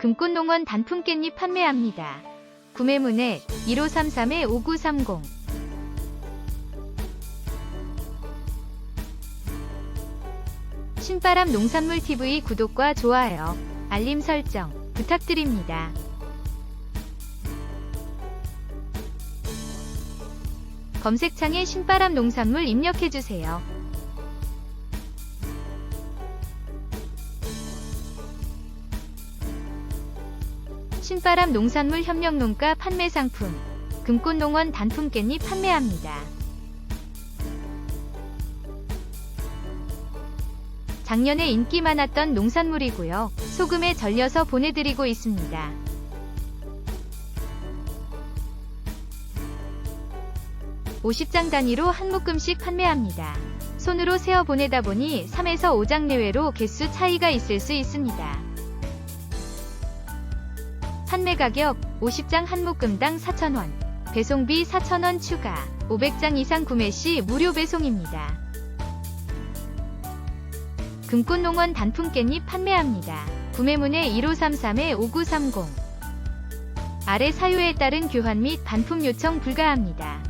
금꽃농원 단품 깻잎 판매합니다. 구매문의 1533-5930 신바람 농산물 TV 구독과 좋아요, 알림 설정 부탁드립니다. 검색창에 신바람 농산물 입력해주세요. 신바람 농산물 협력농가 판매 상품 금꽃농원 단품 깻잎 판매합니다. 작년에 인기 많았던 농산물이고요. 소금에 절여서 보내드리고 있습니다. (50장) 단위로 한 묶음씩 판매합니다. 손으로 세어 보내다 보니 3에서 5장 내외로 개수 차이가 있을 수 있습니다. 판매 가격 50장 한 묶음당 4,000원, 배송비 4,000원 추가, 500장 이상 구매 시 무료 배송입니다. 금꽃농원 단품 깻잎 판매합니다. 구매문의 1533-5930 아래 사유에 따른 교환 및 반품 요청 불가합니다.